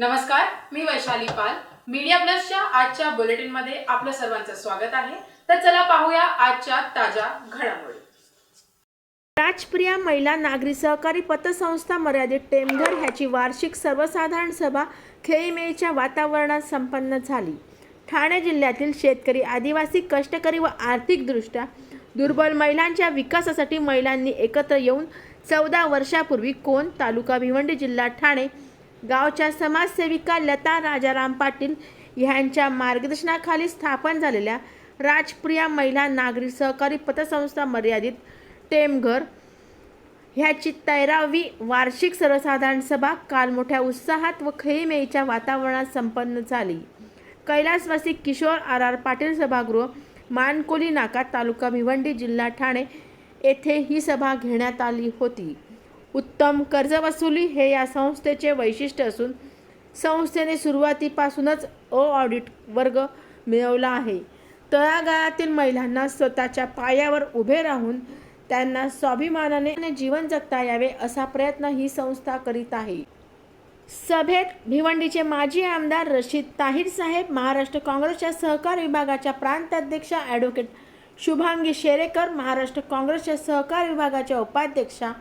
नमस्कार मी वैशाली पाल. मीडिया प्लसच्या आजच्या बुलेटिनमध्ये आपलं सर्वांचं स्वागत आहे. तर चला पाहूया आजच्या ताज्या घडामोडी. राजप्रिया महिला नागरी सहकारी पतसंस्था मर्यादित टेमघर ह्याची वार्षिक सर्वसाधारण सभा खेळीमेळीच्या वातावरणात संपन्न झाली. ठाणे जिल्ह्यातील शेतकरी आदिवासी कष्टकरी व आर्थिकदृष्ट्या दुर्बल महिलांच्या विकासासाठी महिलांनी एकत्र येऊन चौदा वर्षापूर्वी कोण तालुका भिवंडी जिल्हा ठाणे गावच्या समाजसेविका लता राजाराम पाटील ह्यांच्या मार्गदर्शनाखाली स्थापन झालेल्या राजप्रिया महिला नागरी सहकारी पतसंस्था मर्यादित टेमघर ह्याची तेरावी वार्षिक सर्वसाधारण सभा काल मोठ्या उत्साहात व खेळीमेळीच्या वातावरणात संपन्न झाली. कैलासवासी किशोर आर आर पाटील सभागृह मानकोली नाका तालुका भिवंडी जिल्हा ठाणे येथे ही सभा घेण्यात आली होती. उत्तम कर्जवसुली हे या संस्थेचे वैशिष्ट्य असून संस्थेने सुरुवातीपासूनच अ ऑडिट वर्ग मिळवला आहे. तळागाळातील महिलांना स्वतःच्या पायावर उभे राहून त्यांना स्वाभिमानाने जीवन जगता यावे असा प्रयत्न ही संस्था करीत आहे. सभेत भिवंडीचे माजी आमदार रशीद ताहिर साहेब महाराष्ट्र काँग्रेसच्या सहकार विभागाच्या प्रांताध्यक्षा ॲडव्होकेट शुभांगी शेरेकर महाराष्ट्र काँग्रेसच्या सहकार विभागाच्या उपाध्यक्षा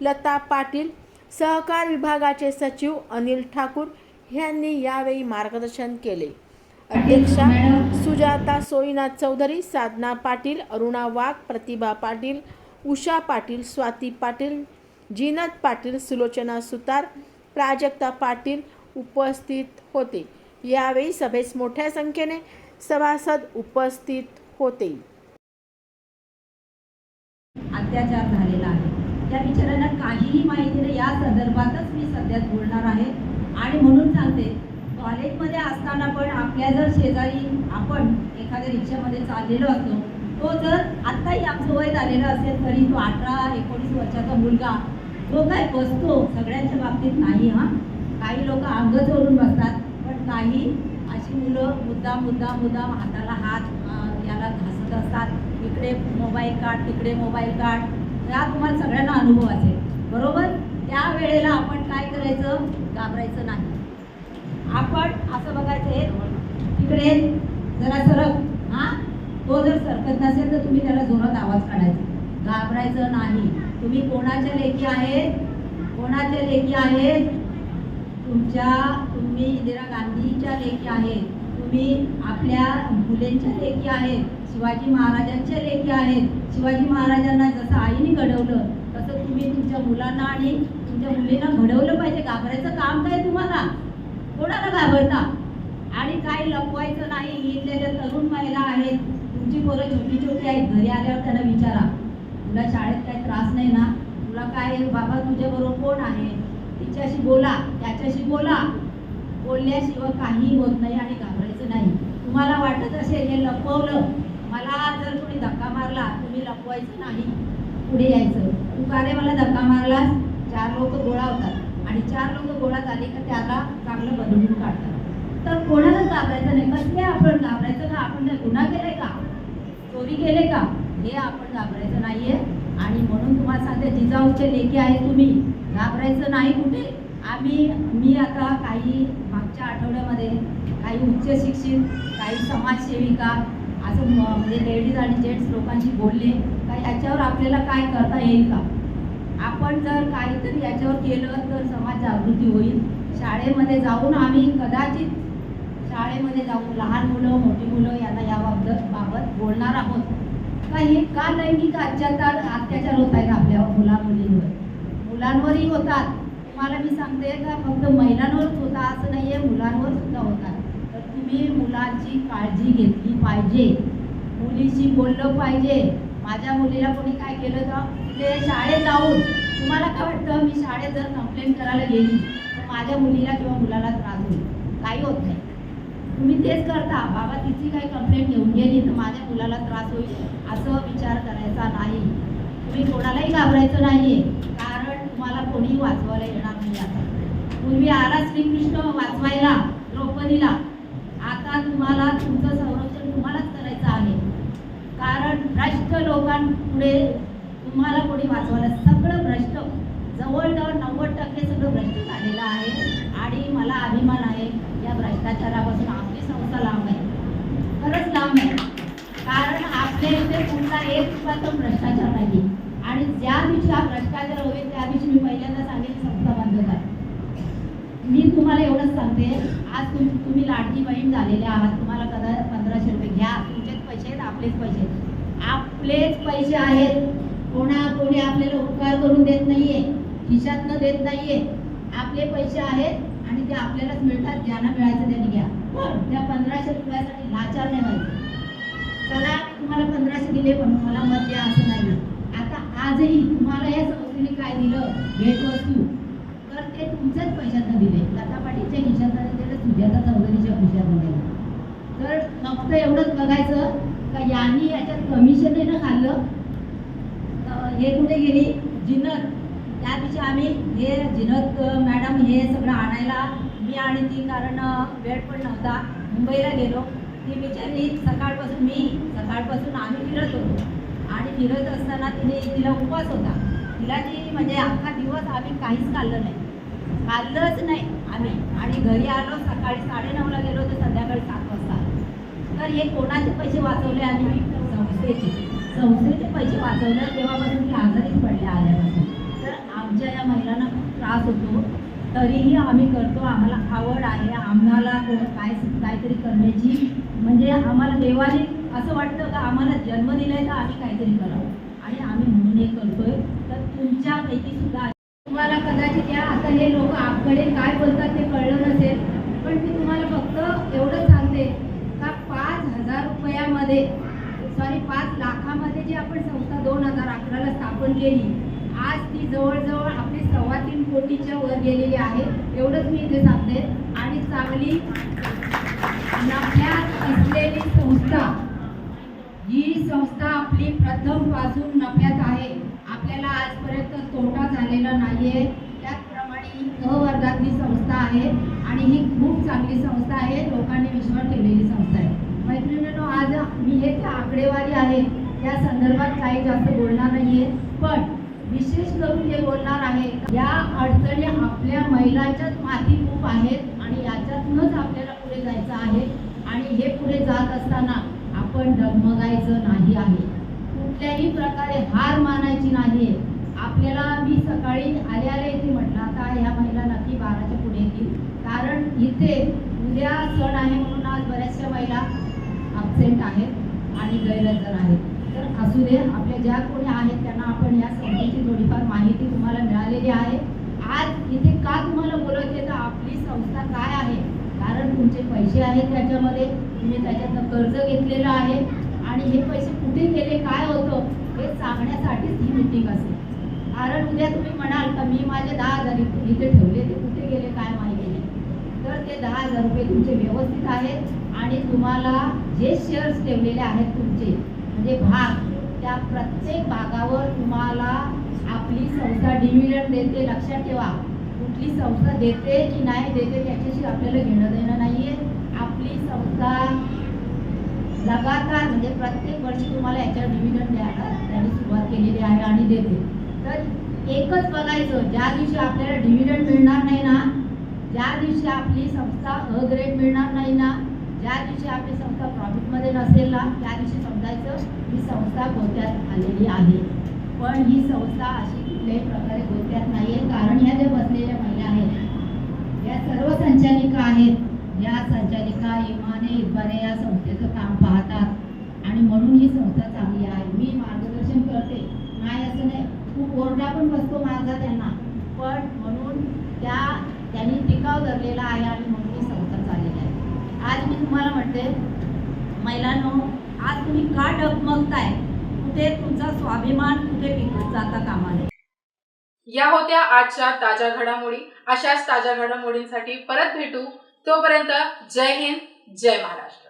लता पाटील सहकार विभागाचे सचिव अनिल ठाकूर यांनी यावेळी मार्गदर्शन केले. अध्यक्षा सुजाता सोईनाथ चौधरी साधना पाटील अरुणा वाघ प्रतिभा पाटील उषा पाटील स्वाती पाटील जीनत पाटील सुलोचना सुतार प्राजक्ता पाटील उपस्थित होते. यावेळी सभेस मोठ्या संख्येने सभासद उपस्थित होते. अत्याचार झालेला आहे त्या बिचाऱ्यांना काहीही माहिती नाही. या संदर्भातच मी सध्या बोलणार आहे. आणि म्हणून सांगते कॉलेजमध्ये असताना पण आपल्या जर शेजारी आपण एखाद्या रिक्षामध्ये चाललेलो असतो तो जर आत्ताही आमचं वय झालेलं असेल तरी तो अठरा एकोणीस वर्षाचा मुलगा जो काय बसतो सगळ्यांच्या बाबतीत नाही हां. काही लोक अंग चोरून बसतात पण काही अशी मुलं मुद्दा मुद्दा मुद्दाम हाताला हात याला घासत असतात. इकडे मोबाईल काढ तिकडे मोबाईल काढ. या तुम्हाला सगळ्यांना अनुभव असेल. बरोबर? त्या वेळेला आपण काय करायचं? घाबरायचं नाही. आपण असं बघायचं हे तिकडे जरा सरक. हां? तो जर सरकत नसेल तर तुम्ही त्याला जोरात आवाज काढायचा. घाबरायचं नाही. तुम्ही कोणाच्या लेखी आहेत कोणाच्या लेखी आहेत तुमच्या तुम्ही इंदिरा गांधीच्या लेखी आहेत तुम्ही आपल्या मुलेंच्या लेखी आहेत शिवाजी महाराजांच्या लेखी आहेत. शिवाजी महाराजांना जसं आईने घडवलं तसं तुम्ही तुमच्या मुलांना आणि तुमच्या मुलींना घडवलं पाहिजे. घाबरायचं काम काय तुम्हाला. कोणाला घाबरता? आणि काही लपवायचं नाही. इथल्या तरुण महिला आहेत तुमची पोरं छोटी छोटी आहेत घरी आल्यावर त्यांना विचारा. तुला शाळेत काही त्रास नाही ना? तुला काय बाबा तुझ्याबरोबर कोण आहे? तिच्याशी बोला त्याच्याशी बोला. बोलल्याशिवाय काही होत नाही आणि नाही. तुम्हाला वाटत असेल हे लपवलं मला जर कोणी धक्का मारला तुम्ही लपवायचं नाही. पुढे यायचं. तू का रे मला धक्का मारलास? चार लोक गोळा होतात आणि चार लोक गोळा झाले का त्याला चांगलं बदलून काढतात. तर कोणालाच घाबरायचं नाही? कसले आपण घाबरायचं का? आपण गुन्हा केलाय का? चोरी केले का? हे आपण घाबरायचं नाहीये. आणि म्हणून तुम्हाला सांगते जिजाऊचे लेखी आहे तुम्ही. घाबरायचं नाही कुठे? आम्ही मी आता काही मागच्या आठवड्यामध्ये काही उच्च शिक्षित काही समाजसेविका असं म्हणजे लेडीज आणि जेंट्स लोकांशी बोलले का याच्यावर आपल्याला काय करता येईल का? आपण जर काहीतरी याच्यावर केलं तर समाज जागृती होईल. शाळेमध्ये जाऊन आम्ही कदाचित शाळेमध्ये जाऊन लहान मुलं मोठी मुलं यांना याबाबत बाबत बोलणार आहोत. का हे का लैंगिक अत्याचार अत्याचार होत आहेत आपल्या मुला मुलींवर मुलांवरही होतात. तुम्हाला मी सांगते का फक्त महिलांवरच होता असं नाही आहे मुलांवर सुद्धा होता. तर तुम्ही मुलांची काळजी घेतली पाहिजे. मुलीशी बोललं पाहिजे. माझ्या मुलीला कोणी काय केलं तर ते शाळेत जाऊन तुम्हाला काय वाटतं? मी शाळेत जर कंप्लेंट करायला गेली तर माझ्या मुलीला किंवा मुलाला त्रास होईल. काही होत नाही. तुम्ही तेच करता. बाबा तिची काही कंप्लेंट घेऊन गेली तर माझ्या मुलाला त्रास होईल असं विचार करायचा नाही. तुम्ही कोणालाही घाबरायचं आहे कारण तुम्हाला कोणीही वाचवायला येणार नाही आता. पूर्वी आला श्रीकृष्ण वाचवायला द्रौपदीला. आता तुम्हाला तुमचं संरक्षण तुम्हालाच करायचं आहे. कारण भ्रष्ट लोकांपुढे तुम्हाला कोणी वाचवायला सगळं भ्रष्ट जवळजवळ नव्वद टक्के सगळं भ्रष्ट झालेलं आहे. आणि मला अभिमान आहे या भ्रष्टाचारापासून आपली संस्था लांब आहे. खरंच लांब आहे. कारण आपल्या इथे कुठला एक रुपयाचा भ्रष्टाचार नाही ज्या दिवशी हा भ्रष्टाचार होईल त्या दिवशी मी पहिल्यांदा सांगेल संस्था बंद आहे मी तुम्हाला एवढंच सांगते आज तुम तुम्ही लाडकी बहीण झालेले आहात तुम्हाला कदा पंधराशे रुपये घ्या. तुमचेच पैसे आहेत आपलेच पैसे आहेत. आपलेच पैसे आहेत. कोणा कोणी आपल्याला उपकार करून देत नाहीये खिशातनं देत नाहीये. आपले पैसे आहेत आणि ते आपल्यालाच मिळतात ज्यांना मिळायचं त्यांनी घ्या. पण त्या पंधराशे रुपयासाठी लाचार नाही व्हायचं. चला तुम्हाला पंधराशे दिले पण मला मत द्या असं नाही आजही तुम्हाला या संस्थेने काय दिलं? भेटवस्तू तर ते तुमच्याच पैशातनं दिले. लता पाटीलच्या खिशातनं दिलं सुजाता चौधरीच्या खिशातनं दिलं. तर फक्त एवढंच बघायचं का यांनी याच्यात कमिशन ना खाल्लं? हे कुठे गेली? जिनत त्या दिवशी आम्ही हे जिनत मॅडम हे सगळं आणायला मी आणि ती कारण वेळ पण नव्हता मुंबईला गेलो. ती बिचारी सकाळपासून मी सकाळपासून आम्ही फिरत होतो. आणि फिरत असताना तिने तिला उपवास होता. तिला ती म्हणजे अख्खा दिवस आम्ही काहीच खाल्लं नाही. खाल्लंच नाही आम्ही. आणि घरी आलो सकाळी साडेनऊला गेलो तर संध्याकाळी सात वाजता तर हे कोणाचे पैसे वाचवले आम्ही? संस्थेचे. संस्थेचे पैसे वाचवले तेव्हापासून ती आजारीच पडल्या आल्यापासून. तर आमच्या या महिलांना खूप त्रास होतो. तरीही आम्ही करतो. आम्हाला आवड आहे. आम्हाला काय काहीतरी करण्याची. म्हणजे आम्हाला देवाने असं वाटतं का आम्हाला जन्म दिलाय तर आम्ही काहीतरी करावं. आणि आम्ही म्हणून हे करतोय. तर तुमच्यापैकी सुद्धा तुम्हाला कदाचित या आता हे लोक आपकडे काय बोलतात ते कळलं नसेल. पण मी तुम्हाला फक्त एवढंच सांगते का पाच हजार रुपयामध्ये सॉरी पाच लाखामध्ये जी आपण संस्था दोन हजार अकराला स्थापन केली आज ती जवळजवळ आपली सव्वा तीन कोटीच्या वर गेलेली आहे. एवढंच मी इथे सांगते. आणि चांगली नफ्यात असलेली संस्था ही संस्था आपली प्रथमपासून नफ्यात आहे. आपल्याला आजपर्यंत तोटा झालेला नाहीये. त्याचप्रमाणे ही क वर्गातली संस्था आहे आणि ही खूप चांगली संस्था आहे. लोकांनी विश्वास ठेवलेली संस्था आहे. मैत्रिणींनो आज मी हे आकडेवारी आहे. त्या संदर्भात काही जास्त बोलणार नाहीये. पण विशेष करून जे बोलणार आहे या अडचणी आपल्या महिलांच्याच माती खूप आहेत आणि याच्यातूनच आपल्याला पुढे जायचं आहे. आणि हे पुढे जात असताना आपण डगमगायचं नाही आहे. कुठल्याही प्रकारे हार मानायची नाही आपल्याला मी सकाळी आले आले इथे म्हटलं आता ह्या महिला नक्की बाराच्या पुढे येतील. कारण इथे उद्या सण आहे म्हणून आज बऱ्याचशा महिला अबसेंट आहेत आणि गैरहजर आहेत. तर असू दे आपल्या ज्या कोणी आहेत त्यांना आपण या संस्थेची थोडीफार माहिती तुम्हाला मिळालेली आहे. आज इथे का तुम्हाला बोलवते तर आपली संस्था काय आहे? कारण तुमचे पैसे आहेत त्याच्यामध्ये तुम्ही त्याच्यातनं कर्ज घेतलेलं आहे. आणि हे पैसे कुठे गेले काय होतं हे सांगण्यासाठीच ही मीटिंग असेल. कारण उद्या तुम्ही म्हणाल का मी माझे दहा हजार इथे इथे ठेवले ते कुठे गेले काय माहिती नाही. तर ते दहा हजार रुपये तुमचे व्यवस्थित आहेत. आणि तुम्हाला जे शेअर्स ठेवलेले आहेत तुमचे म्हणजे भाग. त्या प्रत्येक भागावर तुम्हाला आपली संस्था डिव्हिडंड देते. लक्षात ठेवा. कुठली संस्था देते की नाही देते त्याच्याशी आपल्याला घेणं देणं नाहीये. आपली संस्था लगातार म्हणजे प्रत्येक वर्षी तुम्हाला याच्यावर डिव्हिडंड द्यायला त्यांनी सुरुवात केलेली आहे आणि देते. तर एकच बघायचं ज्या दिवशी आपल्याला डिव्हिडंड मिळणार नाही ना ज्या दिवशी आपली संस्था अ ग्रेड मिळणार नाही ना ज्या दिवशी आपली संस्था प्रॉफिटमध्ये नसेल ना त्या दिवशी समजायचं ही संस्था गोत्यात आलेली आहे. पण ही संस्था अशी कुठल्याही प्रकारे गोत्यात नाही आहे कारण ह्या ज्या बसलेल्या महिला आहेत या सर्व संचालिका आहेत. या संचालिका इमाने इतबारे या संस्थेचं काम पाहतात. आणि म्हणून ही संस्था चांगली आहे. मी मार्गदर्शन करते. नाही असं नाही. खूप ओरडा पण बसतो माझा त्यांना. पण म्हणून त्या त्यांनी टिकाव धरलेला आहे आणि म्हणून ही संस्था चाललेली आहे आज मी तुम्हाला म्हणते महिलांनो आज तुम्ही का डगमगताय? कुठे तुमचा स्वाभिमान कुठे विकत जाता कामाने? या होत्या आजच्या ताज्या घडामोडी. अशाच ताज्या घडामोडींसाठी परत भेटू. तोपर्यंत जय हिंद जय महाराष्ट्र.